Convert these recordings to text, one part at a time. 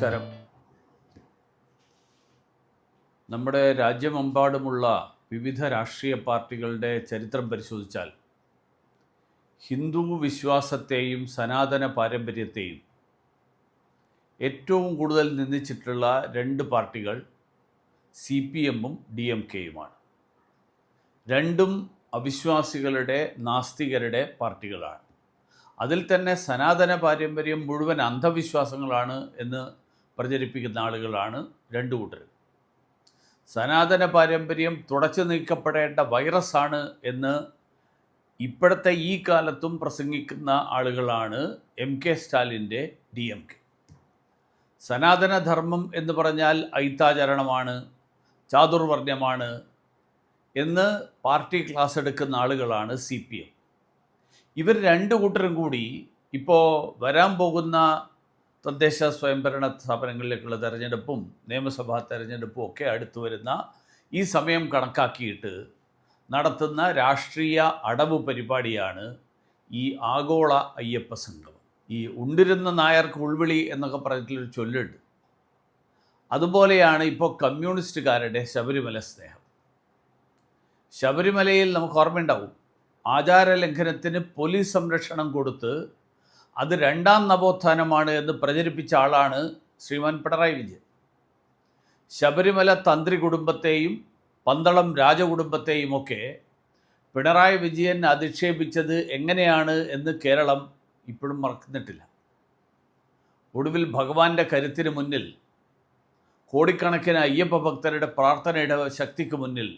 നമസ്കാരം. നമ്മുടെ രാജ്യമെമ്പാടുമുള്ള വിവിധ രാഷ്ട്രീയ പാർട്ടികളുടെ ചരിത്രം പരിശോധിച്ചാൽ ഹിന്ദു വിശ്വാസത്തെയും സനാതന പാരമ്പര്യത്തെയും ഏറ്റവും കൂടുതൽ നിന്ദിച്ചിട്ടുള്ള രണ്ട് പാർട്ടികൾ സി പി എമ്മും ഡി എം കെയുമാണ്. രണ്ടും അവിശ്വാസികളുടെ നാസ്തികരുടെ പാർട്ടികളാണ്. അതിൽ തന്നെ സനാതന പാരമ്പര്യം മുഴുവൻ അന്ധവിശ്വാസങ്ങളാണ് എന്ന് പ്രചരിപ്പിക്കുന്ന ആളുകളാണ് രണ്ടു കൂട്ടർ. സനാതന പാരമ്പര്യം തുടച്ചു നീക്കപ്പെടേണ്ട വൈറസാണ് എന്ന് ഇപ്പോഴത്തെ ഈ കാലത്തും പ്രസംഗിക്കുന്ന ആളുകളാണ് എം കെ സ്റ്റാലിന്റെ ഡി എം കെ. സനാതനധർമ്മം എന്ന് പറഞ്ഞാൽ ഐത്താചരണമാണ് ചാതുർവർണമാണ് എന്ന് പാർട്ടി ക്ലാസ് എടുക്കുന്ന ആളുകളാണ് സി പി എം. ഇവർ രണ്ട് കൂട്ടരും കൂടി ഇപ്പോൾ വരാൻ പോകുന്ന തദ്ദേശ സ്വയംഭരണ സ്ഥാപനങ്ങളിലേക്കുള്ള തെരഞ്ഞെടുപ്പും നിയമസഭാ തെരഞ്ഞെടുപ്പും ഒക്കെ അടുത്തു വരുന്ന ഈ സമയം കണക്കാക്കിയിട്ട് നടത്തുന്ന രാഷ്ട്രീയ അടവ് പരിപാടിയാണ് ഈ ആഗോള അയ്യപ്പ സംഘം ഈ ഉണ്ടിരുന്ന നായർക്ക് ഉൾവിളി എന്നൊക്കെ പറഞ്ഞിട്ടുള്ളൊരു ചൊല്ലുണ്ട്. അതുപോലെയാണ് ഇപ്പോൾ കമ്മ്യൂണിസ്റ്റുകാരുടെ ശബരിമല സ്നേഹം. ശബരിമലയിൽ നമുക്ക് ഓർമ്മയുണ്ടാവും. ആചാരലംഘനത്തിന് പോലീസ് സംരക്ഷണം കൊടുത്ത് അത് രണ്ടാം നവോത്ഥാനമാണ് എന്ന് പ്രചരിപ്പിച്ച ആളാണ് ശ്രീമാൻ പിണറായി വിജയൻ. ശബരിമല തന്ത്രി കുടുംബത്തെയും പന്തളം രാജകുടുംബത്തെയും ഒക്കെ പിണറായി വിജയൻ അധിക്ഷേപിച്ചത് എങ്ങനെയാണ് എന്ന് കേരളം ഇപ്പോഴും മറക്കുന്നിട്ടില്ല. ഒടുവിൽ ഭഗവാന്റെ കരുത്തിന് മുന്നിൽ കോടിക്കണക്കിന് അയ്യപ്പ ഭക്തരുടെ പ്രാർത്ഥനയുടെ ശക്തിക്ക് മുന്നിൽ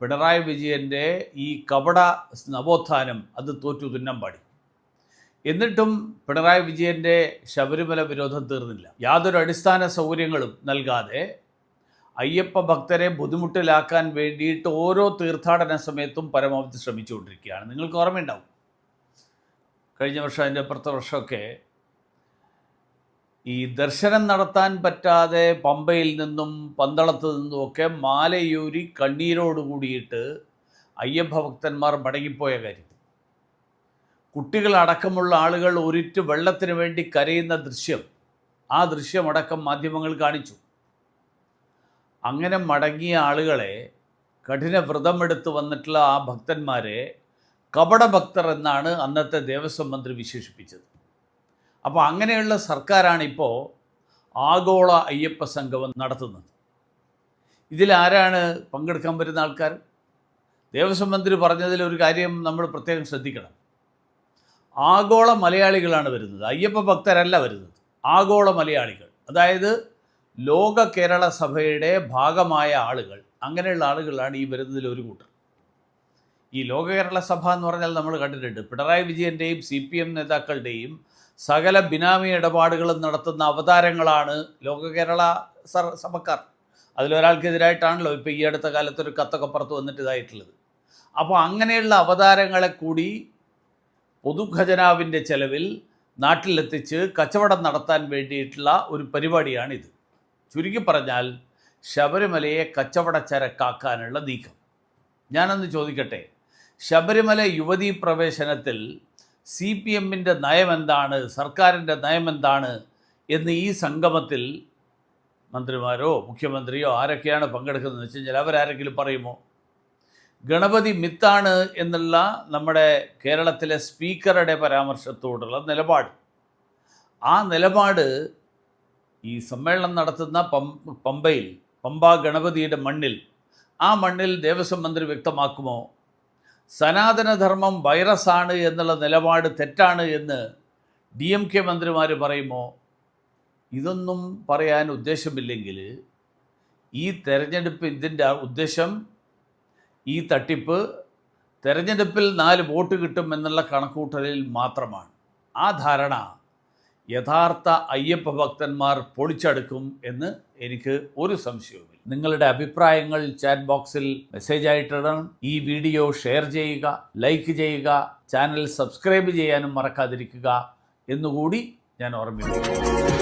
പിണറായി വിജയന്റെ ഈ കപട നവോത്ഥാനം അത് തോറ്റു തുന്നം പാടി എന്നിട്ടും പിണറായി വിജയന്റെ ശബരിമല വിരോധം തീർന്നില്ല. യാതൊരു അടിസ്ഥാന സൗകര്യങ്ങളും നൽകാതെ അയ്യപ്പ ഭക്തരെ ബുദ്ധിമുട്ടിലാക്കാൻ വേണ്ടിയിട്ട് ഓരോ തീർത്ഥാടന സമയത്തും പരമാവധി ശ്രമിച്ചുകൊണ്ടിരിക്കുകയാണ്. നിങ്ങൾക്ക് ഓർമ്മയുണ്ടാവും. കഴിഞ്ഞ വർഷം അതിന്റെ അപ്പുറത്തെ വർഷമൊക്കെ ഈ ദർശനം നടത്താൻ പറ്റാതെ പമ്പയിൽ നിന്നും പന്തളത്ത് നിന്നുമൊക്കെ മാലയൂരി കണ്ണീരോട് കൂടിയിട്ട് അയ്യപ്പ ഭക്തന്മാർ മടങ്ങിപ്പോയ കാര്യം. കുട്ടികളടക്കമുള്ള ആളുകൾ ഒരിറ്റ് വെള്ളത്തിന് വേണ്ടി കരയുന്ന ദൃശ്യം. ആ ദൃശ്യമടക്കം മാധ്യമങ്ങൾ കാണിച്ചു. അങ്ങനെ മടങ്ങിയ ആളുകളെ കഠിന വ്രതമെടുത്ത് വന്നിട്ടുള്ള ആ ഭക്തന്മാരെ കപടഭക്തർ എന്നാണ് അന്നത്തെ ദേവസ്വം മന്ത്രി വിശേഷിപ്പിച്ചത്. അപ്പോൾ അങ്ങനെയുള്ള സർക്കാരാണിപ്പോൾ ആഗോള അയ്യപ്പ സംഗമം നടത്തുന്നത്. ഇതിലാരാണ് പങ്കെടുക്കാൻ വരുന്ന ആൾക്കാർ? ദേവസ്വം മന്ത്രി പറഞ്ഞതിൽ ഒരു കാര്യം നമ്മൾ പ്രത്യേകം ശ്രദ്ധിക്കണം. ആഗോള മലയാളികളാണ് വരുന്നത്. അയ്യപ്പ ഭക്തരല്ല വരുന്നത്. ആഗോള മലയാളികൾ. അതായത് ലോക കേരള സഭയുടെ ഭാഗമായ ആളുകൾ. അങ്ങനെയുള്ള ആളുകളാണ് ഈ വരുന്നതിൽ ഒരു കൂട്ടർ. ഈ ലോക കേരള സഭ എന്ന് പറഞ്ഞാൽ നമ്മൾ കണ്ടിട്ടുണ്ട്. പിണറായി വിജയന്റെയും സി പി എം നേതാക്കളുടെയും സകല ബിനാമി ഇടപാടുകളും നടത്തുന്ന അവതാരങ്ങളാണ് ലോക കേരള സഭക്കാർ. അതിലൊരാൾക്കെതിരായിട്ടാണല്ലോ ഇപ്പോൾ ഈ അടുത്ത കാലത്തൊരു കത്തൊക്കെ പുറത്ത് വന്നിട്ട് ഇതായിട്ടുള്ളത്. അപ്പോൾ അങ്ങനെയുള്ള അവതാരങ്ങളെ കൂടി പൊതുഖജനാവിന്റെ ചെലവിൽ നാട്ടിലെത്തിച്ച് കച്ചവടം നടത്താൻ വേണ്ടിയിട്ടുള്ള ഒരു പരിപാടിയാണിത്. ചുരുക്കി പറഞ്ഞാൽ ശബരിമലയെ കച്ചവട ചരക്കാക്കാനുള്ള നീക്കം. ഞാനൊന്ന് ചോദിക്കട്ടെ. ശബരിമല യുവതീ പ്രവേശനത്തിൽ സി പി എമ്മിന്റെ നയമെന്താണ് സർക്കാരിന്റെ നയമെന്താണ് എന്ന് ഈ സംഗമത്തിൽ മന്ത്രിമാരോ മുഖ്യമന്ത്രിയോ ആരൊക്കെയാണ് പങ്കെടുക്കുന്നതെന്ന് വെച്ച് കഴിഞ്ഞാൽ അവരാരെങ്കിലും പറയുമോ? ഗണപതി മിത്താണ് എന്നുള്ള നമ്മുടെ കേരളത്തിലെ സ്പീക്കറുടെ പരാമർശത്തോടുള്ള നിലപാട്. ആ നിലപാട് ഈ സമ്മേളനം നടത്തുന്ന പമ്പയിൽ പമ്പ ഗണപതിയുടെ മണ്ണിൽ ആ മണ്ണിൽ ദേവസ്വം മന്ത്രി വ്യക്തമാക്കുമോ? സനാതനധർമ്മം വൈറസാണ് എന്നുള്ള നിലപാട് തെറ്റാണ് എന്ന് ഡി എം കെ മന്ത്രിമാർ പറയുമോ? ഇതൊന്നും പറയാൻ ഉദ്ദേശമില്ലെങ്കിൽ ഈ തെരഞ്ഞെടുപ്പ് ഇതിന്റെ ഉദ്ദേശം ഈ തട്ടിപ്പ് തെരഞ്ഞെടുപ്പിൽ നാല് വോട്ട് കിട്ടും എന്നുള്ള കണക്കൂട്ടലിൽ മാത്രമാണ്. ആ ധാരണ യഥാർത്ഥ അയ്യപ്പ ഭക്തന്മാർ പൊളിച്ചെടുക്കും എന്ന് എനിക്ക് ഒരു സംശയവുമില്ല. നിങ്ങളുടെ അഭിപ്രായങ്ങൾ ചാറ്റ് ബോക്സിൽ മെസ്സേജ് ആയിട്ടിടണം. ഈ വീഡിയോ ഷെയർ ചെയ്യുക ലൈക്ക് ചെയ്യുക ചാനൽ സബ്സ്ക്രൈബ് ചെയ്യാനും മറക്കാതിരിക്കുക എന്നുകൂടി ഞാൻ ഓർമ്മിപ്പിക്കുന്നു.